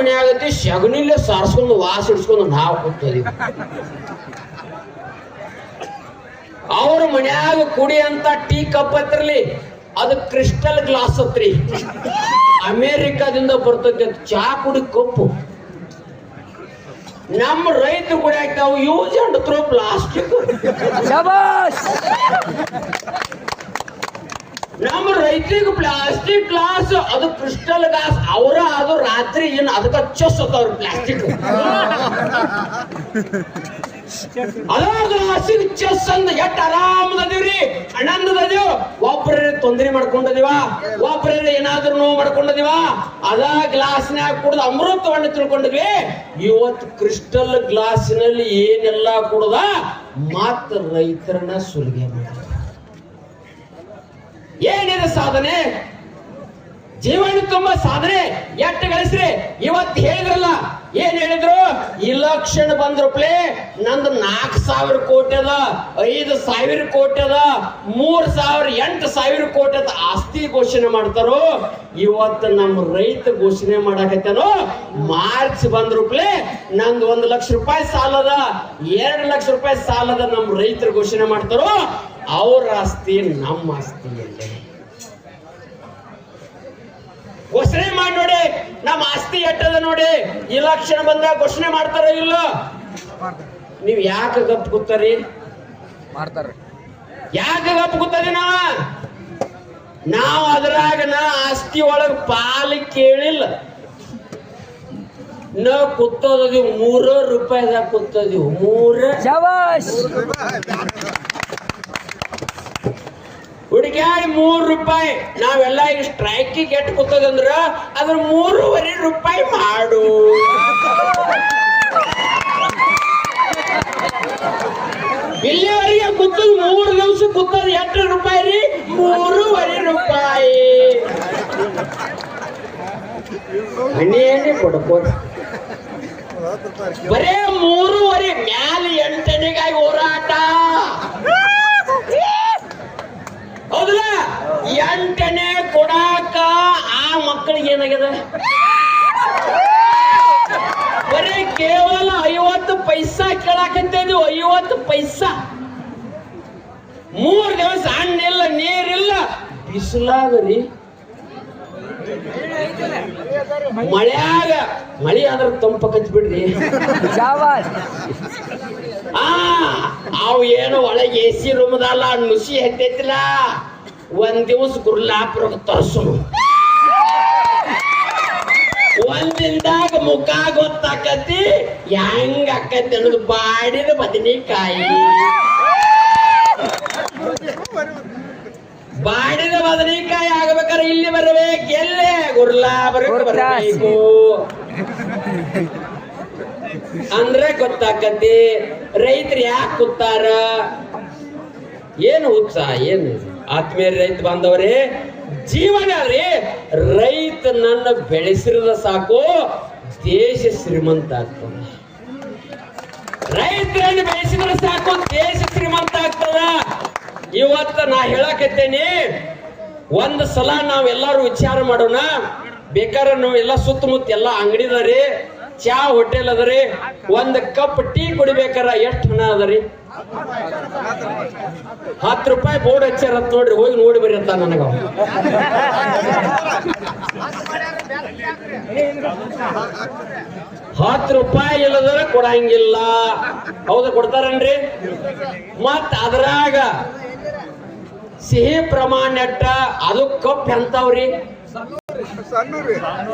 ಮನೆ ಆಗತ್ತೆ ಶಗನಿಲೆ ಸಾರಿಸ್ಕೊಂಡು ವಾಸ ಇಡ್ಸ್ಕೊಂಡು ನಾವು ಕೂತೀವಿ ಅವ್ರ ಮನ್ಯಾಗ ಕುಡಿ ಅಂತ ಟೀ ಕಪ್ ಹತ್ರಲಿ ಅದು ಕ್ರಿಸ್ಟಲ್ ಗ್ಲಾಸ್ ಹತ್ರಿ ಅಮೇರಿಕಾದಿಂದ ಬರ್ತೈತೆ ಅದು ಚಾ ಕುಡಿ ಕಪ್ಪು. ನಮ್ಮ ರೈತರು ಕುಡಿಯಾಕ ನಾವು ಯೂಸ್ ಅಂಡ್ ಥ್ರೋ ಪ್ಲಾಸ್ಟಿಕ್ ಶಬಾಷ್ ಪ್ಲಾಸ್ಟಿಕ್ ಗ್ಲಾಸ್ ಅದು ಕ್ರಿಸ್ಟಲ್ ಗ್ಲಾಸ್ ಅವರ ಅದು ರಾತ್ರಿ ಏನು ಅದಕ್ಕೆ ಚೊಸ್ತವ್ರ ಪ್ಲಾಸ್ಟಿಕ್ ಅದ ಗ್ಲಾಸಿಗೆ ಚೆಸ್ ಅಂದ ಎಟ್ ಆರಾಮದೀವ್ರಿ ಅಣ್ಣಂದದೀವ್ ಒಬ್ಬರೇ ತೊಂದರೆ ಮಾಡ್ಕೊಂಡದಿವ? ಒಬ್ಬರೇ ಏನಾದ್ರೂ ನೋವು ಮಾಡ್ಕೊಂಡದಿವ? ಅದ ಗ್ಲಾಸ್ನ್ಯಾಗ ಕುಡ್ದ ಅಮೃತವನ್ನು ತಿಳ್ಕೊಂಡಿದ್ವಿ. ಇವತ್ತು ಕ್ರಿಸ್ಟಲ್ ಗ್ಲಾಸಿನಲ್ಲಿ ಏನೆಲ್ಲ ಕುಡ್ದ? ಮತ್ತ ರೈತರನ್ನ ಸುಲಿಗೆ ಮಾಡಿದ ಏನಿದೆ ಸಾಧನೆ? ಜೀವನ ತುಂಬಾ ಸಾಧನೆ. ಎಟ್ಟು ಗಳಿಸ್ರಿ? ಇವತ್ತು ಹೇಳಿದ್ರಲ್ಲ, ಏನ್ ಹೇಳಿದ್ರು? ಇಲೆಕ್ಷನ್ ಬಂದ್ರಪ್ಲೆ ನಂದು ನಾಲ್ಕು ಸಾವಿರ ಕೋಟಿ ಅದ, ಐದು ಸಾವಿರ ಕೋಟಿ ಅದ, ಮೂರ್ ಸಾವಿರ ಎಂಟು ಸಾವಿರ ಕೋಟಿ ಅದ ಆಸ್ತಿ ಘೋಷಣೆ ಮಾಡ್ತಾರೋ, ಇವತ್ತು ನಮ್ಮ ರೈತ ಘೋಷಣೆ ಮಾಡಾಕತ್ತಾನೋ ಮಾರ್ಚ್ ಬಂದ್ರಪ್ಲೆ ನಂದು ಒಂದು ಲಕ್ಷ ರೂಪಾಯಿ ಸಾಲದ ಎರಡು ಲಕ್ಷ ರೂಪಾಯಿ ಸಾಲದ ನಮ್ಮ ರೈತರು ಘೋಷಣೆ ಮಾಡ್ತಾರೋ, ಅವ್ರ ಆಸ್ತಿ ನಮ್ಮ ಆಸ್ತಿ ಘೋಷಣೆ ಮಾಡಿ ನೋಡಿ ನಮ್ಮ ಆಸ್ತಿ ಎಟ್ಟದ ನೋಡಿ ಇಲೆಕ್ಷನ್ ಬಂದಾಗ ಘೋಷಣೆ ಮಾಡ್ತಾರ ಇಲ್ಲ? ನೀವ್ ಯಾಕೆ ಗಪ್ ಕೂತಾರಿ? ಮಾಡ್ತಾರ ಯಾಕೆ ಗಪ್ ಕೂತಾರಿ ನಾವ? ನಾವು ಅದ್ರಾಗ ನಾ ಆಸ್ತಿ ಒಳಗ ಪಾಲು ಕೇಳಿಲ್ಲ. ನಾ ಕೂತೋದೀವಿ ಮೂರ ರೂಪಾಯಿದಾಗ ಕೂತದೀವಿ ಮೂರ. ಶಬಾಷ್ ಮೂರು ರೂಪಾಯಿ? ನಾವೆಲ್ಲ ಈಗ ಸ್ಟ್ರೈಕಿಗೆ ಗೆಟ್ ಕೂತದಂದ್ರ ಅದ್ರ ಮೂರುವರೆ ರೂಪಾಯಿ ಮಾಡು. ಇಲ್ಲಿವರೆಗೆ ಕೂತದ್ ಮೂರು ದಿವಸ ಕೂತದ ಎಷ್ಟು ರೂಪಾಯಿ ರೀ? ಮೂರುವರೆ ರೂಪಾಯಿ. ಬರೇ ಮೂರುವರೆ, ಮ್ಯಾಲ ಎಂಟನೆಗಾಗಿ ಹೋರಾಟ. ಕೇವಲ ಐವತ್ತು ಪೈಸಾ ಕೇಳಾಕಂತೇನು ಐವತ್ತು ಪೈಸಾ. ಮೂರ್ ದಿವಸ ಹಣ್ಣಿಲ್ಲ ನೀರಿಲ್ಲ. ಬಿಸಿಲಾಗರಿ ಮಳೆಯಾಗ ಮಳೆ ಆದ್ರ ತಂಪ ಬಿಡ್ರಿ ಶಬಾಷ್ ಆ ಅವು ಏನು ಒಳಗೆ ಎ ಸಿ ರೂಮ್ದಲ್ಲ ನುಸಿ ಹತ್ತೈತಿಲ್ಲ. ಒಂದ್ ದಿವಸ ಗುರ್ಲಾಪುರ ತರ್ಸು. ಒಂದಿಂದಾಗ ಮುಖ ಗೊತ್ತಾಕತಿ ಹೆಂಗ ಅಕ್ಕತಿ ಅನ್ನೋದು ಬಾಡಿದ ಬದನೆಕಾಯಿ. ಬಾಡಿದ ಬದನೆಕಾಯಿ ಆಗ್ಬೇಕಾದ್ರೆ ಇಲ್ಲಿ ಬರಬೇಕು ಎಲ್ಲೇ ಗುರ್ಲಾಪುರಕ್ಕೆ ಬರಬೇಕು ಅಂದ್ರೆ ಗೊತ್ತಾಕತಿ ರೈತರು ಯಾಕೆ ಕೂತಾರ? ಏನು ಉತ್ಸಾಹ ಏನು? ಆತ್ಮೀಯ ರೈತ ಬಾಂಧವರೇ ಜೀವನ ರೀ. ರೈತ ನನ್ನ ಬೆಳೆಸಿರದ ಸಾಕು, ದೇಶ ಶ್ರೀಮಂತ ಆಗ್ತದ. ರೈತರನ್ನು ಬೆಳೆಸಿದ್ರೆ ಸಾಕು, ದೇಶ ಶ್ರೀಮಂತ ಆಗ್ತದ. ಇವತ್ತ ನಾ ಹೇಳಕತ್ತೇನೆ, ಒಂದ್ ಸಲ ನಾವೆಲ್ಲರೂ ವಿಚಾರ ಮಾಡೋಣ. ಬೇಕಾದ್ರೆ ನಾವು ಎಲ್ಲ ಸುತ್ತಮುತ್ತ ಎಲ್ಲ ಅಂಗಡಿದಾರಿ ಚಾ ಹೋಟೆಲ್ ಅದರಿ ಒಂದ್ ಕಪ್ ಟೀ ಕುಡಿಬೇಕಾರ ಎಷ್ಟು ಹಣ ಅದರಿ? ಹತ್ತು ರೂಪಾಯಿ ಬೋರ್ಡ್ ಹಚ್ಚಾರ ಅಂತ ನೋಡ್ರಿ, ಹೋಗಿ ನೋಡಿ ಬರ್ರಿ ಅಂತ ನನಗ. ಹತ್ ಹತ್ತು ರೂಪಾಯಿ ಇಲ್ಲದ್ರೆ ಕೊಡಂಗಿಲ್ಲ. ಹೌದ ಕೊಡ್ತಾರನ್ರಿ? ಮತ್ ಅದ್ರಾಗ ಸಿಹಿ ಪ್ರಮಾಣ ಅದು ಕಪ್ ಎಂತಾವ್ರಿ?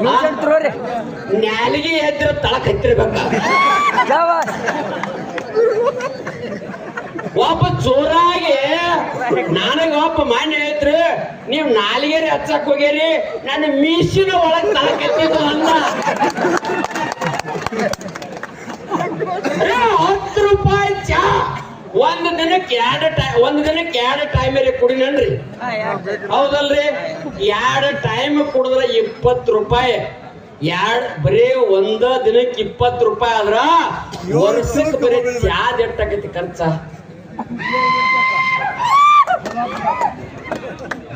ನೂಸೆಂಟ್ ರೀ ನ್ಯಾಲಿಗೆ ಎದ್ರ ತಳಕ್ ಹತ್ತಿರ್ಬೇಕ. ಒಬ್ಬ ಜೋರಾಗಿ ನನಗ ಒಬ್ಬ ಮಾನ್ಯ ಐತ್ರಿ ನೀವ್ ನಾಲಿಗೆರಿ ಹಚ್ಚಕ್ ಹೋಗ್ಯರಿ ನನ್ನ ಮೀಸಿನ ಒಳಗ್ ತಳಕ್ ಅಲ್ಲ ಒಂದ್ ದಿನಕ್ಕೆ ಎರಡು ಟೈಮ್ ಒಂದ್ ದಿನಕ್ಕೆ ಎರಡು ಟೈಮಲ್ಲಿ ಕುಡಿನನ್ರಿ. ಹೌದಲ್ರಿ? ಎರಡು ಟೈಮ್ ಕುಡಿದ್ರ ಇಪ್ಪತ್ತು ರೂಪಾಯಿ. ಎರಡ್ ಬರೀ ಒಂದ ದಿನಕ್ಕೆ ಇಪ್ಪತ್ತು ರೂಪಾಯಿ ಆದ್ರ ವರ್ಷಕ್ಕೆ ಬರೀ ಚಾದ್ ಎಟ್ಟಾಕೈತಿ ಖರ್ಚ?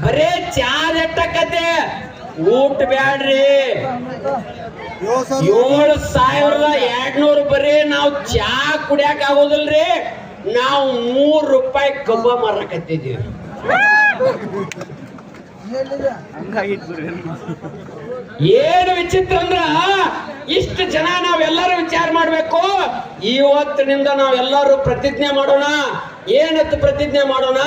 ಬರೇ ಚಾದ್ ಎಟ್ಟಾಕತೆ ಊಟ ಬ್ಯಾಡ್ರಿ. ಏಳು ಸಾವಿರದ ಎರಡ್ನೂರು ಬರೀ ನಾವು ಚಾ ಕುಡಿಯಾಕ ಆಗೋದಿಲ್ರಿ. ನಾವು ಮೂರ್ ರೂಪಾಯಿ ಕಬ್ಬ ಮಾರಕತ್ತಿದ್ದೀವಿ. ಏನು ವಿಚಿತ್ರ ಅಂದ್ರ, ಇಷ್ಟು ಜನ ನಾವೆಲ್ಲರೂ ವಿಚಾರ ಮಾಡ್ಬೇಕು, ಇವತ್ತಿನಿಂದ ನಾವೆಲ್ಲರೂ ಪ್ರತಿಜ್ಞೆ ಮಾಡೋಣ ಏನತ್ತು ಪ್ರತಿಜ್ಞೆ ಮಾಡೋಣ